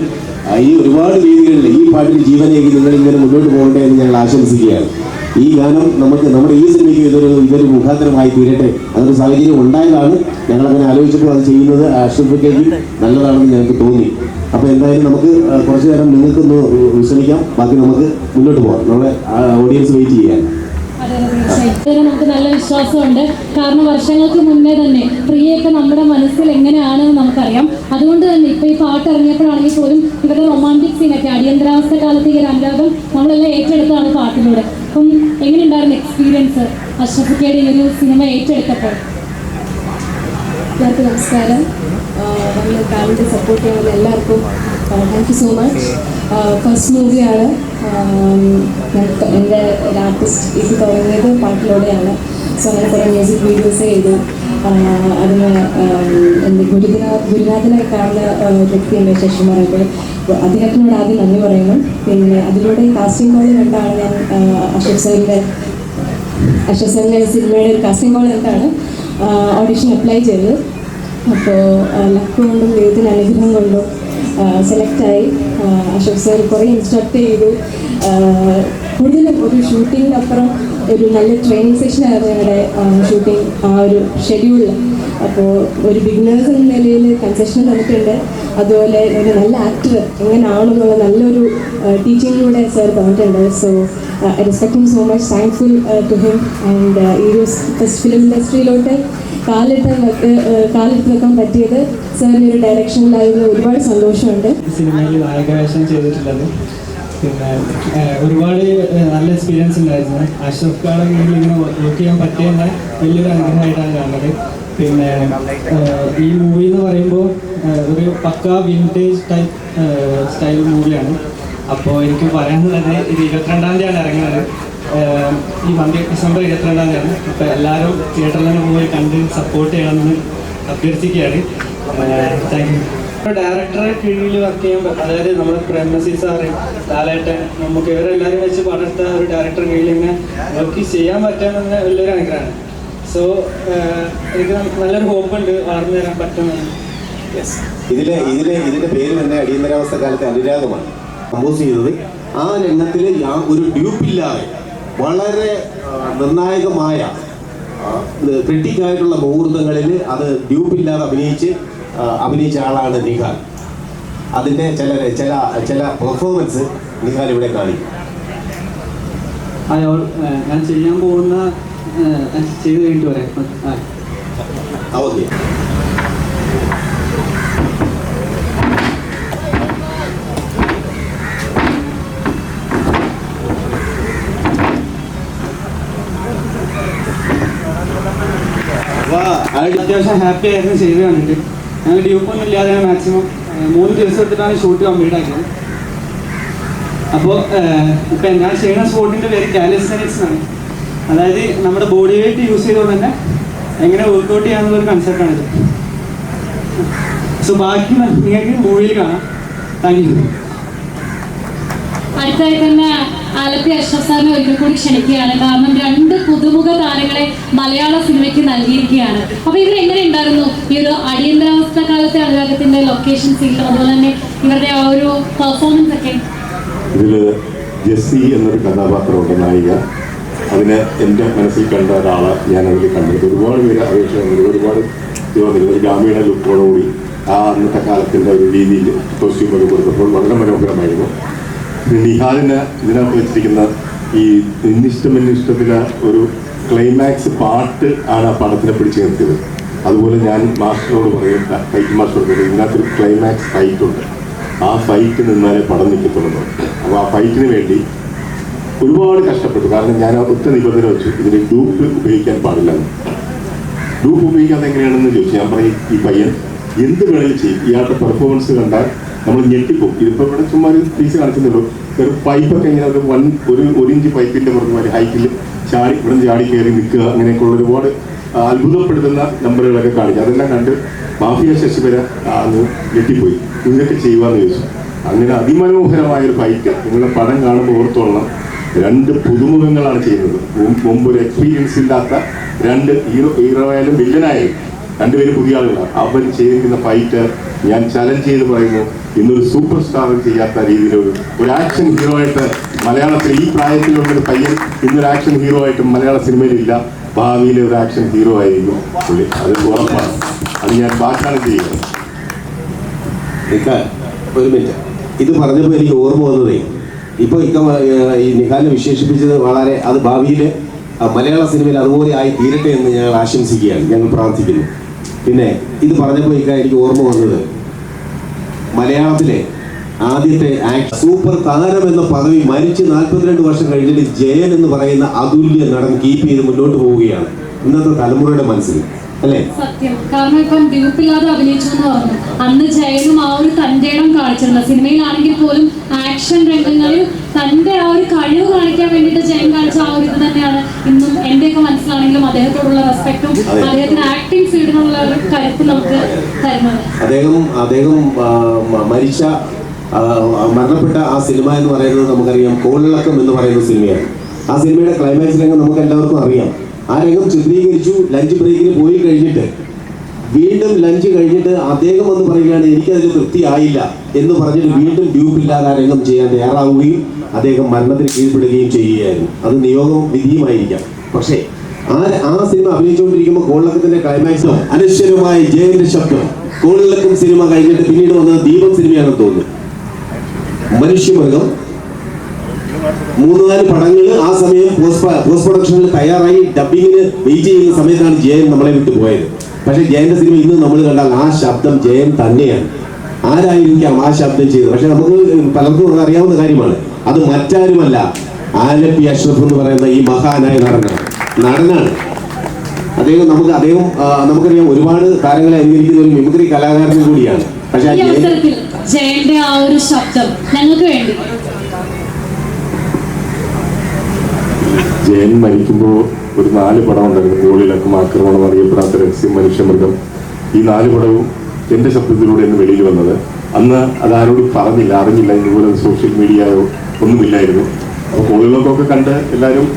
ഈ ഒരുപാട് രീതികളിൽ ഈ പാട്ടിൽ ജീവനേക്ക് നിങ്ങൾ ഇങ്ങനെ മുന്നോട്ട് പോകട്ടെ എന്ന് ഞങ്ങൾ ആശംസിക്കുകയാണ്. ഈ ഗാനം നമുക്ക് നമ്മുടെ ഈ സിനിമയ്ക്ക് ഇതൊരു ഇതൊരു മുഖാന്തരമായി തീരട്ടെ. അതൊരു സാഹചര്യം ഉണ്ടായതാണ്. ഞങ്ങൾ അങ്ങനെ ആലോചിച്ചപ്പോൾ അത് ചെയ്യുന്നത് ആശ്രയിക്കേക്കും നല്ലതാണെന്ന് ഞങ്ങൾക്ക് തോന്നി. അപ്പോൾ എന്തായാലും നമുക്ക് കുറച്ച് നേരം നിങ്ങൾക്കൊന്ന് വിശ്രമിക്കാം. ബാക്കി നമുക്ക് മുന്നോട്ട് പോകാം. നമ്മുടെ ഓഡിയൻസ് വെയിറ്റ് ചെയ്യാൻ. നമുക്ക് നല്ല വിശ്വാസമുണ്ട്. കാരണം വർഷങ്ങൾക്ക് മുന്നേ തന്നെ പ്രിയയൊക്കെ നമ്മുടെ മനസ്സിൽ എങ്ങനെയാണെന്ന് നമുക്കറിയാം. അതുകൊണ്ട് തന്നെ ഇപ്പൊ ഈ പാട്ട് ഇറങ്ങിയപ്പോഴാണെങ്കിൽ പോലും ഇവരുടെ റൊമാന്റിക് സീനൊക്കെ അടിയന്തരാവസ്ഥ കാലത്ത് ഈ അനുരാഗം നമ്മളെല്ലാം ഏറ്റെടുത്താണ് പാട്ടിലൂടെ. അപ്പം എങ്ങനെയുണ്ടായിരുന്നു എക്സ്പീരിയൻസ് അഷ്റഫിക്കയുടെ ഈ ഒരു സിനിമ ഏറ്റെടുത്തപ്പോൾ? എല്ലാവർക്കും നമസ്കാരം. നമ്മൾ കാണുന്നത് സപ്പോർട്ട് ചെയ്യുന്ന എല്ലാവർക്കും thank you so much first മൂവിയാണ് എന്റെ ഒരു ആർട്ടിസ്റ്റ് ഇത് തുടങ്ങിയത് പാട്ടിലൂടെയാണ്. സോ അങ്ങനെ കുറേ മ്യൂസിക് വീഡിയോസ് ചെയ്തു. ആഹ് അതിന് എന്റെ ഗുരുനാഥ് ഗുരുനാഥിനെ കാണുന്ന വ്യക്തിയാണ് ശേഷം പറയുമ്പോൾ അദ്ദേഹത്തിനോട് ആദ്യം നന്ദി പറയുന്നു. പിന്നെ അതിലൂടെ കാസ്റ്റിംഗ് കോൾ കണ്ടാണ് ഞാൻ ആഹ് അശോക് സാറിന്റെ അശോക് സാറിന്റെ സിനിമയുടെ ഒരു കാസ്റ്റിംഗ് കോൾ കണ്ടാണ് ഓഡിഷൻ അപ്ലൈ ചെയ്തത്. അപ്പോൾ ലക്ക് കൊണ്ടും ദൈവത്തിന്റെ അനുഗ്രഹം കൊണ്ടും സെലക്റ്റായി. അശോക് സാർ കുറേ ഇൻസ്ട്രക്ട് ചെയ്തു. കൂടുതലും ഒരു ഷൂട്ടിങ്ങിനപ്പുറം ഒരു നല്ല ട്രെയിനിങ് സെഷനായിരുന്നു ഞങ്ങളുടെ ഷൂട്ടിംഗ് ആ ഒരു ഷെഡ്യൂളിൽ അപ്പോൾ ഒരു ബിഗിനേഴ്സ് എന്ന നിലയിൽ കൺസെഷൻ തന്നിട്ടുണ്ട്. അതുപോലെ ഒരു നല്ല ആക്ടർ എങ്ങനെയാണെന്നുള്ള നല്ലൊരു ടീച്ചിങ്ങിലൂടെ സാർ തന്നിട്ടുണ്ട്. So I respect him so much thankful to him and ഈ ഒരു ഫിലിം ഇൻഡസ്ട്രിയിലോട്ട് കാലിട്ട് വെക്ക് കാലിട്ട് വെക്കാൻ പറ്റിയത് സാറിന്റെ ഒരു ഡയറക്ഷനിലായിരുന്നു ഒരുപാട് സന്തോഷമുണ്ട്. സിനിമയിൽ നായകവേഷം ചെയ്തിട്ടുള്ളത്. പിന്നെ ഒരുപാട് നല്ല എക്സ്പീരിയൻസ് ഉണ്ടായിരുന്നു. അഷ്റഫ് ഖാടെ കീഴിൽ ഇങ്ങനെ വർക്ക് ചെയ്യാൻ പറ്റിയെന്ന വലിയൊരു അനുഗ്രഹമായിട്ടാണ് കാണുന്നത്. പിന്നെ ഈ മൂവി എന്ന് പറയുമ്പോൾ ഒരു പക്ക വിന്റേജ് ടൈപ്പ് സ്റ്റൈൽ മൂവിയാണ് അപ്പോൾ എനിക്ക് പറയാനുള്ളത് ഇത് ഇരുപത്തിരണ്ടാം തീയതിയാണ് ഇറങ്ങുന്നത്. ഈ വണ്ടി ഡിസംബർ ഇരുപത്തിരണ്ടാം തീയതി അപ്പോൾ എല്ലാവരും തിയേറ്ററിൽ തന്നെ പോയി കണ്ട് സപ്പോർട്ട് ചെയ്യണമെന്ന് അഭ്യർത്ഥിക്കുകയാണ്. താങ്ക് യു ഡയറക്ടറെ കീഴിൽ വർക്ക് ചെയ്യുമ്പോൾ അതായത് നമ്മുടെ പ്രേംനസി സാറ് ലാലേട്ടൻ നമുക്ക് ഇവരെല്ലാവരും വെച്ച് പടർത്ത ഒരു ഡയറക്ടറെ കീഴിൽ ഇങ്ങനെ വർക്ക് ചെയ്യാൻ പറ്റാമെന്ന് വലിയൊരു അനുഗ്രഹമാണ് സോ എനിക്ക് നല്ലൊരു ഹോപ്പ് ഉണ്ട് വളർന്നു തരാൻ പറ്റുമെന്ന്. യെസ് ഇതിലെ ഇതിലെ ഇതിന്റെ പേര് തന്നെ അടിയന്തരാവസ്ഥ കാലത്തെ അനുരാഗമാണ്. കമ്പോസ് ചെയ്തത് ആ രംഗത്തിൽ ഒരു ഡ്യൂപ്പില്ലാതെ വളരെ നിർണായകമായ ക്രിട്ടിക്കായിട്ടുള്ള മുഹൂർത്തങ്ങളിൽ അത് ഡ്യൂപ്പില്ലാതെ അഭിനയിച്ച് അഭിനയിച്ച ആളാണ് നിഹാൽ. അതിന്റെ ചില ചില ചില പെർഫോമൻസ് നിഹാൽ ഇവിടെ കാണിക്കും. അയാൾ ഞാൻ ചെയ്യാൻ പോകുന്ന ചെയ്തു കഴിഞ്ഞിട്ട് പറയാം ഓക്കെ. അത് അത്യാവശ്യം ഹാപ്പി ആയിരുന്നു കണ്ടിട്ട് ഞങ്ങൾ ഡ്യൂപ്പൊന്നും ഇല്ലാതെ മാക്സിമം മൂന്ന് ദിവസം എടുത്തിട്ടാണ് ഷൂട്ട് കംപ്ലീറ്റ് ആക്കിയത്. അപ്പോൾ ഇപ്പം ഞാൻ ചെയ്യുന്ന സ്പോർട്ടിന്റെ പേര് കാലിസ്തനിക്സ് ആണ് അതായത് നമ്മുടെ ബോഡി വെയിറ്റ് യൂസ് ചെയ്തുകൊണ്ട് തന്നെ എങ്ങനെ വർക്കൗട്ട് ചെയ്യാന്നുള്ളൊരു കൺസെപ്റ്റാണിത് സോ ബാക്കി നിങ്ങൾക്ക് മൂവിയിൽ കാണാം. താങ്ക് യു അടുത്തായി തന്നെ ആലപ്പി അഷ്റഫ് സാറിനെ ഒരിക്കൽ കൂടി ക്ഷണിക്കുകയാണ്. കാരണം രണ്ട് പുതുമുഖ താരങ്ങളെ മലയാള സിനിമയ്ക്ക് നൽകിയിരിക്കുകയാണ്. അപ്പൊ ഇവർ എങ്ങനെ ഉണ്ടായിരുന്നു? ഈ ഒരു അടിയന്തരാവസ്ഥ കാലത്തെ അനുരാഗത്തിന്റെ ലൊക്കേഷൻ സീറ്റ് അതുപോലെ തന്നെ ഇവരുടെ ആ ഒരു പെർഫോമൻസ് ഒക്കെ. ഇതിൽ ജെസ്സി എന്നൊരു കഥാപാത്രമുണ്ട് നായിക. അതിനെ എന്റെ മനസ്സിൽ കണ്ട ഒരാളെ ഞാൻ അതിൽ കണ്ടത് ഒരുപാട് പേര് അപേക്ഷ ഒരുപാട് ഒരു ഗ്രാമീണ ലുക്കോടുകൂടി ആ അന്നത്തെ കാലത്തിന്റെ ഒരു രീതിയിൽ കോസ്റ്റ്യൂം കൊടുത്തപ്പോൾ വളരെ മനോഹരമായിരുന്നു. നിഹാലിന് ഇതിനകത്ത് വെച്ചിരിക്കുന്ന ഈ നിന്നിഷ്ടം എന്നിഷ്ടത്തിലെ ഒരു ക്ലൈമാക്സ് പാട്ട് ആണ് ആ പടത്തിനെ പിടിച്ചു നിർത്തിയത്. അതുപോലെ ഞാൻ മാസ്റ്ററോട് പറയും ഫൈറ്റ് മാസ്റ്ററോട് പറയും ഇതിനകത്തൊരു ക്ലൈമാക്സ് ഫൈറ്റ് ഉണ്ട്. ആ ഫൈറ്റ് നിന്നാലേ പടം നിൽക്കത്തുള്ളൂ അപ്പോൾ ആ ഫൈറ്റിന് വേണ്ടി ഒരുപാട് കഷ്ടപ്പെട്ടു. കാരണം ഞാൻ ഒറ്റ നിബന്ധന വെച്ചു ഇതിന് ഡൂപ്പ് ഉപയോഗിക്കാൻ പാടില്ല ഡൂപ്പ് ഉപയോഗിക്കാതെ എങ്ങനെയാണെന്ന് ചോദിച്ചു. ഞാൻ പറയും ഈ പയ്യൻ എന്ത് വേണമെങ്കിലും ചെയ്യും. ഇയാളുടെ പെർഫോമൻസ് കണ്ടാൽ നമ്മൾ ഞെട്ടിപ്പോകും ഇതിപ്പോൾ ഇവിടെ ചുമ്മാ ഒരു പീസ് കാണിക്കുന്നുള്ളൂ. ഒരു പൈപ്പൊക്കെ ഇങ്ങനെ ഒരു വൺ ഒരു ഒരു ഇഞ്ച് പൈപ്പിന്റെ പുറത്ത് ഹൈറ്റിൽ ചാടി ഇവിടെ ചാടി കയറി നിൽക്കുക. അങ്ങനെയൊക്കെയുള്ള ഒരുപാട് അത്ഭുതപ്പെടുത്തുന്ന നമ്പറുകളൊക്കെ കാണിച്ചു അതെല്ലാം കണ്ട് മാഫിയ ശശിവര അന്ന് ഞെട്ടിപ്പോയി. ഇതൊക്കെ ചെയ്യുവാന്ന് ചോദിച്ചു. അങ്ങനെ അതിമനോഹരമായ ഒരു ഫൈറ്റ് നിങ്ങളുടെ പടം കാണുമ്പോൾ ഓർത്തോളണം. രണ്ട് പുതുമുഖങ്ങളാണ് ചെയ്യുന്നത്. മുമ്പ് ഒരു എക്സ്പീരിയൻസ് ഇല്ലാത്ത രണ്ട് ഹീറോ ഹീറോ ആയാലും വില്ലനായാലും രണ്ടുപേരും പുതിയ ആളുകളാണ്. അവർ ചെയ്തിരിക്കുന്ന ഫൈറ്റ് ഞാൻ ചലഞ്ച് ചെയ്ത് പറയുന്നു ഇന്നൊരു സൂപ്പർ സ്റ്റാർ ചെയ്യാത്ത രീതിയിൽ ഒരു ആക്ഷൻ ഹീറോ ആയിട്ട് മലയാളത്തിൽ ഈ പ്രായത്തിലുള്ളൊരു പയ്യൻ ഇന്നൊരു ആക്ഷൻ ഹീറോ ആയിട്ട് മലയാള സിനിമയിലില്ല ഭാവിയിലെ ഒരു ആക്ഷൻ ഹീറോ ആയിരിക്കും പുള്ളി. അത് ഉറപ്പാണ്. അത് ഞാൻ വാഗ്ദാനം ചെയ്യുന്നത് നിക്കാൻ ഒരു മിനിറ്റ് ഇത് പറഞ്ഞപ്പോൾ എനിക്ക് ഓർമ്മ വന്നതേ ഇപ്പോൾ ഇക്ക ഈ നിഹാലിനെ വിശേഷിപ്പിച്ചത് വളരെ അത് ഭാവിയിൽ മലയാള സിനിമയിൽ അതുപോലെ ആയി തീരട്ടെ എന്ന് ഞങ്ങൾ ആശംസിക്കുകയാണ്. ഞങ്ങൾ പ്രാർത്ഥിക്കുന്നു. പിന്നെ ഇത് പറഞ്ഞപ്പോൾ ഇക്ക എനിക്ക് ഓർമ്മ വന്നത്. മലയാളത്തിലെ ആദ്യത്തെ സൂപ്പർ താരം എന്ന പദവി മരിച്ച് നാൽപ്പത്തിരണ്ട് വർഷം കഴിഞ്ഞിട്ട് ജയൻ എന്ന് പറയുന്ന അതുല്യ നടൻ കീപ്പ് ചെയ്ത് മുന്നോട്ട് പോവുകയാണ് ഇന്നത്തെ തലമുറയുടെ മനസ്സിൽ. സത്യം. കാരണം ഇപ്പം ഗ്രൂപ്പില്ലാതെ അഭിനയിച്ചു എന്ന് പറഞ്ഞു അന്ന് ജയനും ആ ഒരു തന്റെ ഇടം കാണിച്ചിരുന്നു. സിനിമയിലാണെങ്കിൽ പോലും ആക്ഷൻ രംഗങ്ങളിൽ തന്റെ ആ ഒരു കഴിവ് കാണിക്കാൻ വേണ്ടിയിട്ട് ജയൻ കാണിച്ച ആ ഒരു ഇത് തന്നെയാണ്. ഇന്നും എന്റെയൊക്കെ മനസ്സിലാണെങ്കിലും അദ്ദേഹത്തോടുള്ള റെസ്പെക്ടും അതെ. അദ്ദേഹത്തിന് ആക്ടിങ് ഫീൽഡിനുള്ള ഒരു കരുത്ത് നമുക്ക് തരുന്നത് അദ്ദേഹം അദ്ദേഹം മരിച്ച മരണപ്പെട്ട ആ സിനിമ എന്ന് പറയുന്നത് നമുക്കറിയാം. കോളിളക്കം എന്ന് പറയുന്ന സിനിമയാണ്. ആ സിനിമയുടെ ക്ലൈമാക്സ് രംഗം നമുക്ക് എല്ലാവർക്കും അറിയാം. ആ രംഗം ചിത്രീകരിച്ചു ലഞ്ച് ബ്രേക്കിന് പോയി കഴിഞ്ഞിട്ട് വീണ്ടും ലഞ്ച് കഴിഞ്ഞിട്ട് അദ്ദേഹം എന്ന് പറയുകയാണ് എനിക്കതിൽ തൃപ്തിയായില്ല എന്ന് പറഞ്ഞിട്ട് വീണ്ടും ഡ്യൂപ്പില്ലാതെ ആ രംഗം ചെയ്യാൻ തയ്യാറാവുകയും അദ്ദേഹം മരണത്തിന് കീഴ്പ്പെടുകയും ചെയ്യുകയായിരുന്നു. അത് നിയോഗം വിധിയുമായിരിക്കാം. പക്ഷേ ആ ആ സിനിമ അഭിനയിച്ചുകൊണ്ടിരിക്കുമ്പോൾ കോളിളക്കത്തിന്റെ ക്ലൈമാക്സോ അനശ്വരമായ ജയന്റെ ശബ്ദം കോളിളക്കം സിനിമ കഴിഞ്ഞിട്ട് പിന്നീട് വന്നത് ദീപം സിനിമയാണെന്ന് തോന്നുന്നു. മനുഷ്യമൃഗം മൂന്ന് നാല് പടങ്ങൾ ആ സമയം പോസ്റ്റ് പോസ്റ്റ് പ്രൊഡക്ഷനിൽ തയ്യാറായി ഡബിങ്ങിന് വെയിറ്റ് ചെയ്യുന്ന സമയത്താണ് ജയൻ നമ്മളെ വിട്ടു പോയത്. പക്ഷെ ജയന്റെ സിനിമ ഇന്ന് നമ്മൾ കണ്ടാൽ ആ ശബ്ദം ജയൻ തന്നെയാണ്. ആരായിരിക്കാം ആ ശബ്ദം ചെയ്തത്? പക്ഷെ നമുക്ക് പലർക്കും അറിയാവുന്ന കാര്യമാണ്. അത് മറ്റാരുമല്ല. ആലപ്പി അഷ്റഫ് എന്ന് പറയുന്ന ഈ മഹാനായ നടനാണ്. നടനാണ്. അദ്ദേഹം നമുക്ക് അദ്ദേഹം നമുക്കറിയാം ഒരുപാട് താരങ്ങളെ അനുകരിക്കുന്ന ഒരു മിമിക്രി കലാകാരനും കൂടിയാണ്. പക്ഷെ ജയന്റെ ആ ഒരു ശബ്ദം ഞങ്ങൾക്ക് വേണ്ടി. ജയൻ മരിക്കുമ്പോൾ ഒരു നാല് പടം ഉണ്ടായിരുന്നു. ഗോളിലക്കം ആക്രമണം അറിയപ്പെടാത്ത രഹസ്യം മനുഷ്യമൃഗം ഈ നാല് പടവും എന്റെ ശബ്ദത്തിലൂടെയാണ് വെളിയിൽ വന്നത്. അന്ന് അത് ആരോടും പറഞ്ഞില്ല അറിഞ്ഞില്ല. ഇതുപോലെ സോഷ്യൽ മീഡിയയോ ഒന്നുമില്ലായിരുന്നു. അപ്പോൾ ഗോളിലൊക്കെ കണ്ട് എല്ലാവരും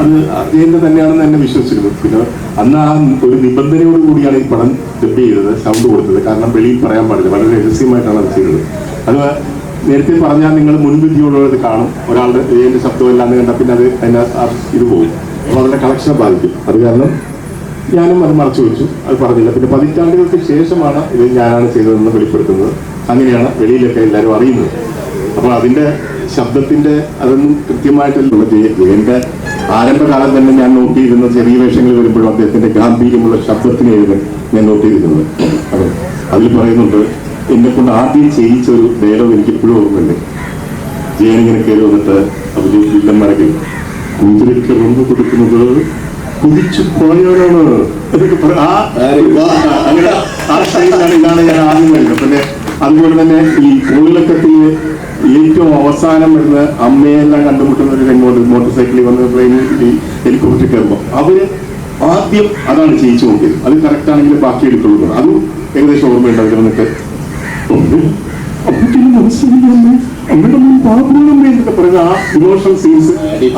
അത് ജയന്റെ തന്നെയാണെന്ന് തന്നെ വിശ്വസിച്ചിരുന്നു. പിന്നെ അന്ന് ആ ഒരു നിബന്ധനയോട് കൂടിയാണ് ഈ പടം ഡബ് ചെയ്തത് സൗണ്ട് കൊടുത്തത്. കാരണം വെളിയിൽ പറയാൻ പാടില്ല. വളരെ രഹസ്യമായിട്ടാണ് അത് ചെയ്തത്. അത് നേരത്തെ പറഞ്ഞാൽ നിങ്ങൾ മുൻവിധിയോടുള്ളത് കാണും. ഒരാളുടെ ജയന്റെ ശബ്ദം എല്ലാം കണ്ടാൽ പിന്നെ അത് അതിനെ ഇത് പോകും. അപ്പോൾ അതിന്റെ കളക്ഷനെ ബാധിക്കും. അത് കാരണം ഞാനും അത് മറച്ചു വെച്ചു. അത് പറഞ്ഞില്ല. പിന്നെ പതിറ്റാണ്ടുകൾക്ക് ശേഷമാണ് ഇത് ഞാനാണ് ചെയ്തതെന്ന് വെളിപ്പെടുത്തുന്നത്. അങ്ങനെയാണ് വെളിയിലൊക്കെ എല്ലാവരും അറിയുന്നത്. അപ്പോൾ അതിന്റെ ശബ്ദത്തിന്റെ അതൊന്നും കൃത്യമായിട്ടുള്ള ജയ- ജയന്റെ ആരംഭകാലം തന്നെ ഞാൻ നോക്കിയിരുന്ന ചെറിയ വേഷങ്ങൾ വരുമ്പോഴും അദ്ദേഹത്തിന്റെ ഗാംഭീര്യമുള്ള ശബ്ദത്തിനെയാണ് ഞാൻ നോക്കിയിരിക്കുന്നത് അതെ. അതിൽ പറയുന്നുണ്ട് എന്നെ കൊണ്ട് ആദ്യം ചെയ്യിച്ച ഒരു ഡയലോഗ് എനിക്ക് ഇപ്പോഴും ഓർമ്മയുണ്ട്. ജയൻ ഇങ്ങനെ കയറി വന്നിട്ട് അവർ വില്ലന്മാരൊക്കെ കുതിരയ്ക്ക് റൊമ്പ് കൊടുക്കുന്നത് കുതിച്ചു പോയവരാണ്. എന്നൊക്കെ അങ്ങനെ ആ ഇതാണ് ഞാൻ ആദ്യം വരുന്നത് പിന്നെ അതുപോലെ തന്നെ ഈ കോളിലക്കത്തിൽ ഏറ്റവും അവസാനം വരുന്ന അമ്മയെല്ലാം കണ്ടുമുട്ടുന്ന ഒരു രംഗമുണ്ട് മോട്ടോർ സൈക്കിളിൽ വന്ന് ട്രെയിനിൽ ഈ ഹെലികോപ്റ്റർ കയറുമ്പോൾ അവർ ആദ്യം അതാണ് ചെയ്യിച്ചു നോക്കിയത്. അത് കറക്റ്റ് ആണെങ്കിൽ ബാക്കി എടുത്തുള്ളൂ. അതും ഏകദേശം ഓർമ്മയുണ്ട് അതിൽ അമ്മേ. അമ്മയുടെ മുൻ പാപങ്ങളമ്മേ എന്നൊക്കെ പറയുന്ന ആ ഇമോഷണൽ സീൻസ്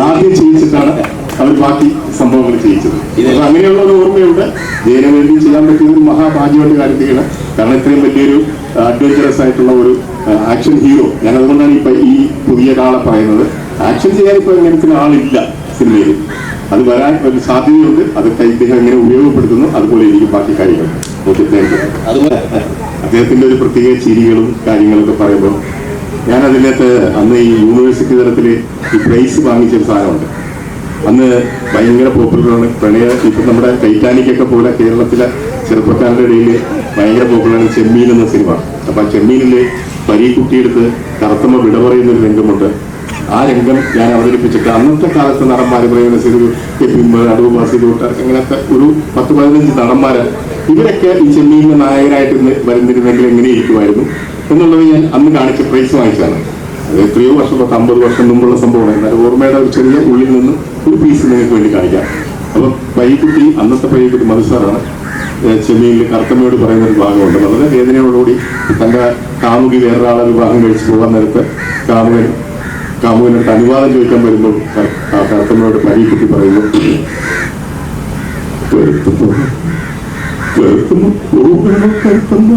ആദ്യം ചെയ്യിച്ചിട്ടാണ് അവർ ബാക്കി സംഭവങ്ങൾ ചെയ്യിച്ചത്. അപ്പൊ ഒരു ഓർമ്മയുണ്ട്. ജയന് വേണ്ടി ചെയ്യാൻ പറ്റിയ ഒരു മഹാഭാഗ്യമായിട്ട് കാര്യത്തിലാണ്. കാരണം ഇത്രയും വലിയൊരു അഡ്വഞ്ചറസ് ആയിട്ടുള്ള ഒരു ആക്ഷൻ ഹീറോ ഞാൻ അതുകൊണ്ടാണ് ഈ പുതിയ കാളെ പറയുന്നത്. ആക്ഷൻ ചെയ്യാൻ ഇപ്പൊ ആളില്ല സിനിമയിൽ. അത് വരാൻ ഒരു സാധ്യതയുണ്ട്. അതൊക്കെ ഇദ്ദേഹം എങ്ങനെ ഉപയോഗപ്പെടുത്തുന്നു അതുപോലെ എനിക്ക് ബാക്കി കാര്യങ്ങൾ. അതുപോലെ അദ്ദേഹത്തിന്റെ ഒരു പ്രത്യേക ചിരികളും കാര്യങ്ങളൊക്കെ പറയുമ്പോൾ ഞാൻ അതിനകത്ത് അന്ന് ഈ യൂണിവേഴ്സിറ്റി തലത്തിൽ ഈ പ്രൈസ് വാങ്ങിച്ച ഒരു സാധനമുണ്ട്. അന്ന് ഭയങ്കര പോപ്പുലറാണ്. പ്രണയ ഇപ്പം നമ്മുടെ ടൈറ്റാനിക് ഒക്കെ പോലെ കേരളത്തിലെ ചെറുപ്പക്കാരുടെ ഇടയിൽ ഭയങ്കര പോപ്പുലറാണ് ചെമ്മീൻ എന്ന സിനിമ. അപ്പൊ ആ ചെമ്മീനിൽ പരീക്കുട്ടിയെടുത്ത് കറുത്തമ്മ വിട പറയുന്ന ഒരു രംഗമുണ്ട്. ആ രംഗം ഞാൻ അവതരിപ്പിച്ചിട്ട് അന്നത്തെ കാലത്ത് നടന്മാർ പറയുന്ന സിനിമ അടൂർ ബാസിലോട്ട് അങ്ങനത്തെ ഒരു പത്ത് പതിനഞ്ച് നടന്മാര് ഇവരൊക്കെ ഈ ചെമ്മീനിന്റെ നായകനായിട്ട് ഇന്ന് വരുന്നിരുന്നെങ്കിൽ എങ്ങനെ ഇരിക്കുമായിരുന്നു എന്നുള്ളത് ഞാൻ അന്ന് കാണിച്ച പ്രൈസ് വാങ്ങിച്ചാണ് അത് എത്രയോ വർഷം പത്ത് അമ്പത് വർഷം മുമ്പുള്ള സംഭവമാണ്. എന്നാലും ഓർമ്മയുടെ ഒരു ചെറിയ ഉള്ളിൽ നിന്ന് ഒരു പീസ് നിങ്ങൾക്ക് വേണ്ടി കാണിക്കാം. അപ്പം പയ്യക്കുട്ടി അന്നത്തെ പയ്യക്കുട്ടി മത്സരമാണ് ചെമ്മീനിൽ കർത്തമ്മയോട് പറയുന്ന ഒരു ഭാഗമുണ്ട്. വളരെ വേദനയോടുകൂടി തന്റെ കാമുകി വേറൊരാളെ വിവാഹം കഴിച്ച് പോകാൻ നേരത്ത് കാമുകൻ കാമുകനോട് അനുവാദം ചോദിക്കാൻ വരുമ്പോൾ കറുത്തമ്മയോട് പയ്യക്കുട്ടി പറയുന്നു കരുത്തമ്മ കരുത്തമ്മ പോകണോ കരുത്തമ്മ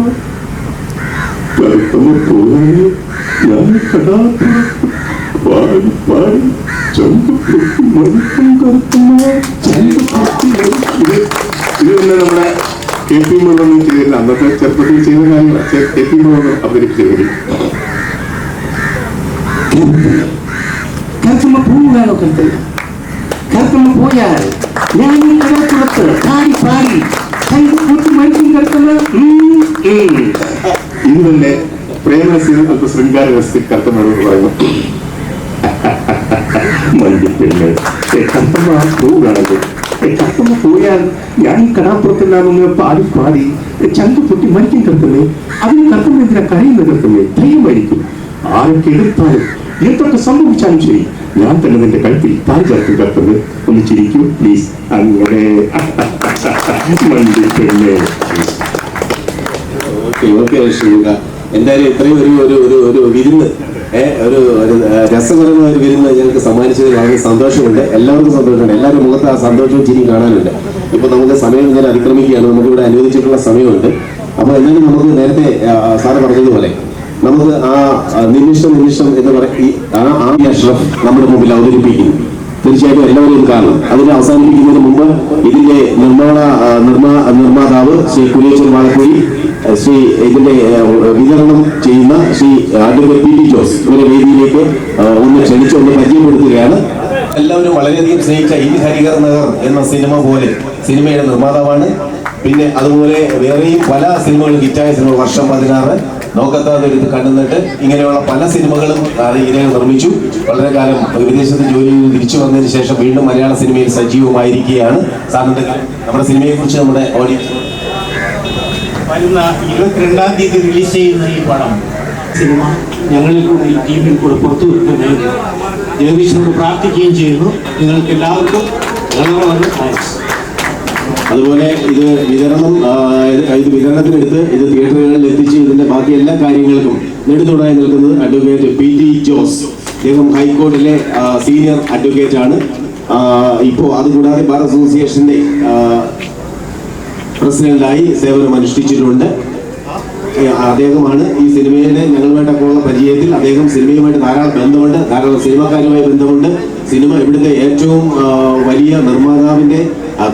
കരുത്തമ്മ പോയാലേ ഞാൻ കടാത്ത പാടി പാടി ചന്ത പൊട്ടി മരിക്കും കരുത്തമ്മ ചന്ത പൊട്ടി മരിക്കും. ഇത് ഇത് തന്നെ നമ്മുടെ കെ പി മുള്ളൊന്നും ചെയ്തില്ല അന്നത്തെ ചെറുപ്പത്തിൽ ചെയ്ത കാര്യങ്ങൾ കെ പി മുള്ളൊന്നും അവതരിപ്പിച്ചിരുന്നു കറുത്തമ്മ പോവുകയാണോ കറുത്തമ്മ കറുത്തമ്മ പോയാൽ ഞാൻ ഈ കടപ്പുറത്ത് പാടി പാടി ഇത് തന്നെ പ്രേമനസീർ അല്പ ശൃംഗാര രസത്തിൽ കർത്തമ്മയോട് പറയുന്നു മല്ലിപ്പെണ്ണ് കർത്തമ്മ പോവുകയാണല്ലോ. കർത്തമ്മ പോയാൽ ഞാൻ ഈ പാടി പാടി ചങ്ക് പൊട്ടി മരിക്കും കർത്തമ്മേ അതിന് കർത്തമ്മ എന്തിനാ കരയുന്ന കർത്തമ്മേ ധൈര്യമായിരിക്കും ആരൊക്കെ എടുത്താലും എന്തൊക്കെ സംഭവിച്ചാലും ശരി ഞാൻ തന്നെ നിന്റെ കഴുത്തിൽ താഴ് ചേർക്കും ഒന്ന് ചിരിക്കൂ പ്ലീസ് അങ്ങനെ ശ്രീക എന്തായാലും ഇത്രയും ഒരു ഒരു ഒരു ഒരു വിരുന്ന്. ഒരു ഒരു രസകരമായ ഒരു വിരുന്ന് ഞങ്ങൾക്ക് സമ്മാനിച്ചതിൽ വളരെ സന്തോഷമുണ്ട്. എല്ലാവർക്കും സന്തോഷമുണ്ട്. എല്ലാവരും മുഖത്ത് ആ സന്തോഷവും ചിരി കാണാനുണ്ട്. ഇപ്പൊ നമുക്ക് സമയം ഇങ്ങനെ അതിക്രമിക്കുകയാണ്. നമുക്ക് ഇവിടെ അനുവദിച്ചിട്ടുള്ള സമയമുണ്ട്. അപ്പോൾ എന്നാലും നമുക്ക് നേരത്തെ സാറ് പറഞ്ഞതുപോലെ നമുക്ക് ആ നിമിഷം നിമിഷം എന്ന് പറയും ആ നമ്മുടെ മുമ്പിൽ അവതരിപ്പിക്കുന്നു. തീർച്ചയായിട്ടും എല്ലാവരും ഇത് കാണണം അതിനെ അവസാനിപ്പിക്കുന്നതിന് മുമ്പ് ഇതിന്റെ നിർമ്മാണ നിർമ്മാ നിർമ്മാതാവ് ശ്രീ കുര്യേച്ചൻ വാഴക്കുഴി ശ്രീ ഇതിന്റെ വിതരണം ചെയ്യുന്ന Shri advocate P T Jose ഇവരെ വേദിയിലേക്ക് ഒന്ന് ക്ഷണിച്ച് ഒന്ന് പരിചയപ്പെടുത്തുകയാണ്. എല്ലാവരും വളരെയധികം സ്നേഹിച്ച ഇ ഹരിഹർ നഗർ എന്ന സിനിമ പോലെ സിനിമയുടെ നിർമ്മാതാവാണ്. പിന്നെ അതുപോലെ വേറെയും പല സിനിമകളും ഹിറ്റായ സിനിമ വർഷം പതിനാറ്. നോക്കത്താതെ എടുത്ത് കണ്ടുനിന്നിട്ട് ഇങ്ങനെയുള്ള പല സിനിമകളും ഇദ്ദേഹം നിർമ്മിച്ചു. വളരെ കാലം വിദേശത്ത് ജോലിയിൽ ചെയ്ത് തിരിച്ചു വന്നതിന് ശേഷം വീണ്ടും മലയാള സിനിമയിൽ സജീവമായിരിക്കുകയാണ്. സാറിന്റെ നമ്മുടെ സിനിമയെ കുറിച്ച് നമ്മുടെ ഓഡിയൻസ് വരുന്ന ഇരുപത്തിരണ്ടാം തീയതി റിലീസ് ചെയ്യുന്ന ഈ പടം സിനിമ ഞങ്ങളിൽ കൂടെ ഈ ടീമിൽ കൂടെ പുറത്തു വരുത്തുകയും ജഗദീഷിനോട് പ്രാർത്ഥിക്കുകയും ചെയ്യുന്നു. നിങ്ങൾക്ക് എല്ലാവർക്കും വളരെ വളരെ താങ്ക്സ് അതുപോലെ ഇത് വിതരണം ഇത് വിതരണത്തിനെടുത്ത് ഇത് തിയേറ്ററുകളിൽ എത്തിച്ച് ഇതിന്റെ ബാക്കി എല്ലാ കാര്യങ്ങൾക്കും നെടുതുണായി നിൽക്കുന്നത് അഡ്വക്കേറ്റ് പി ടി ജോസ്. അദ്ദേഹം ഹൈക്കോർട്ടിലെ സീനിയർ അഡ്വക്കേറ്റ് ആണ് ഇപ്പോ അതുകൂടാതെ ബാർ അസോസിയേഷന്റെ പ്രസിഡന്റായി സേവനം അനുഷ്ഠിച്ചിട്ടുണ്ട്. അദ്ദേഹമാണ് ഈ സിനിമയുടെ ഞങ്ങളുമായിട്ടൊക്കെ ഉള്ള പരിചയത്തിൽ അദ്ദേഹം സിനിമയുമായിട്ട് ധാരാളം ബന്ധമുണ്ട് ധാരാളം സിനിമാക്കാരുമായി ബന്ധമുണ്ട്. സിനിമ ഇവിടുത്തെ ഏറ്റവും വലിയ നിർമ്മാതാവിന്റെ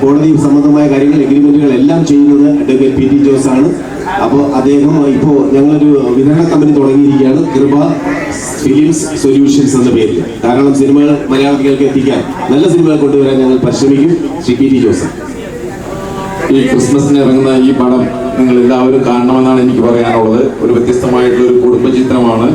കോടതി സംബന്ധമായ കാര്യങ്ങൾ എഗ്രിമെന്റുകൾ എല്ലാം ചെയ്യുന്നത് അഡ്വക്കേറ്റ് പി ടി ജോസ് ആണ് അപ്പോൾ അദ്ദേഹം ഇപ്പോൾ ഞങ്ങളൊരു വിതരണ കമ്പനി തുടങ്ങിയിരിക്കുകയാണ്. കൃപ ഫിലിംസ് സൊല്യൂഷൻസ് എന്ന പേരിൽ. ധാരാളം സിനിമകൾ മലയാളികൾക്ക് എത്തിക്കാൻ നല്ല സിനിമകൾ കൊണ്ടുവരാൻ ഞങ്ങൾ പരിശ്രമിക്കും. Shri P T Jose. ഈ ക്രിസ്മസിന് ഇറങ്ങുന്ന ഈ പടം നിങ്ങൾ എല്ലാവരും കാണണമെന്നാണ് എനിക്ക് പറയാനുള്ളത്. ഒരു വ്യത്യസ്തമായിട്ടുള്ള ഒരു കുടുംബ ചിത്രമാണ്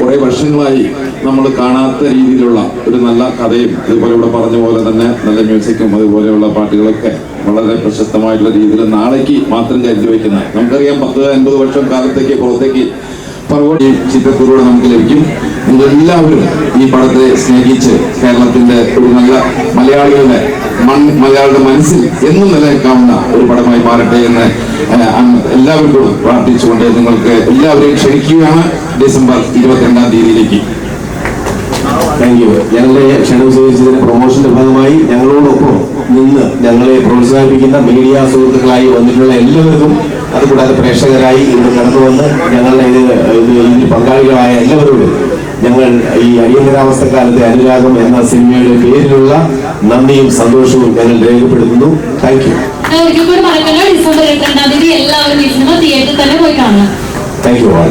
കുറേ വർഷങ്ങളായി നമ്മൾ കാണാത്ത രീതിയിലുള്ള ഒരു നല്ല കഥയും അതുപോലെ ഇവിടെ പറഞ്ഞ പോലെ തന്നെ നല്ല മ്യൂസിക്കും അതുപോലെയുള്ള പാട്ടുകളൊക്കെ വളരെ പ്രശസ്തമായിട്ടുള്ള രീതിയിൽ നാളേക്ക് മാത്രം കരുതി വയ്ക്കുന്ന. നമുക്കറിയാം പത്ത് അൻപത് വർഷം കാലത്തേക്ക് പുറത്തേക്ക് പറവോടി ചിത്രത്തിലൂടെ നമുക്ക് ലഭിക്കും. നിങ്ങളെല്ലാവരും ഈ പടത്തെ സ്നേഹിച്ച് കേരളത്തിന്റെ ഒരു നല്ല മലയാളികളുടെ മൺ മലയാളിയുടെ മനസ്സിൽ എന്നും നിലനിൽക്കാവുന്ന ഒരു പടമായി മാറട്ടെ എന്ന് എല്ലാവർക്കും പ്രാർത്ഥിച്ചുകൊണ്ട് നിങ്ങൾക്ക് എല്ലാവരെയും ക്ഷണിക്കുകയാണ്. ഡിസംബർ ഇരുപത്തിരണ്ടാം തീയതിയിലേക്ക്. താങ്ക് യു ഞങ്ങളുടെ ക്ഷണം സ്വീകരിച്ചതിന് പ്രൊമോഷന്റെ ഭാഗമായി ഞങ്ങളോടൊപ്പം നിന്ന് ഞങ്ങളെ പ്രോത്സാഹിപ്പിക്കുന്ന മീഡിയ സുഹൃത്തുക്കളായി വന്നിട്ടുള്ള എല്ലാവർക്കും അതുകൂടാതെ പ്രേക്ഷകരായി ഇന്ന് കടന്നു വന്ന് ഞങ്ങളുടെ ഇത് ഇത് ഇതിൽ പങ്കാളികളായ എല്ലാവരോടും ഞങ്ങൾ ഈ അടിയന്തരാവസ്ഥ കാലത്തെ അനുരാഗം എന്ന സിനിമയുടെ പേരിലുള്ള നന്ദിയും സന്തോഷവും ഞങ്ങൾ രേഖപ്പെടുത്തുന്നു. താങ്ക് യു ഡിസംബർ തീയതി എല്ലാവരും ഈ സിനിമ തിയേറ്ററിൽ തന്നെ പോയി കാണണം താങ്ക് യു ആൾ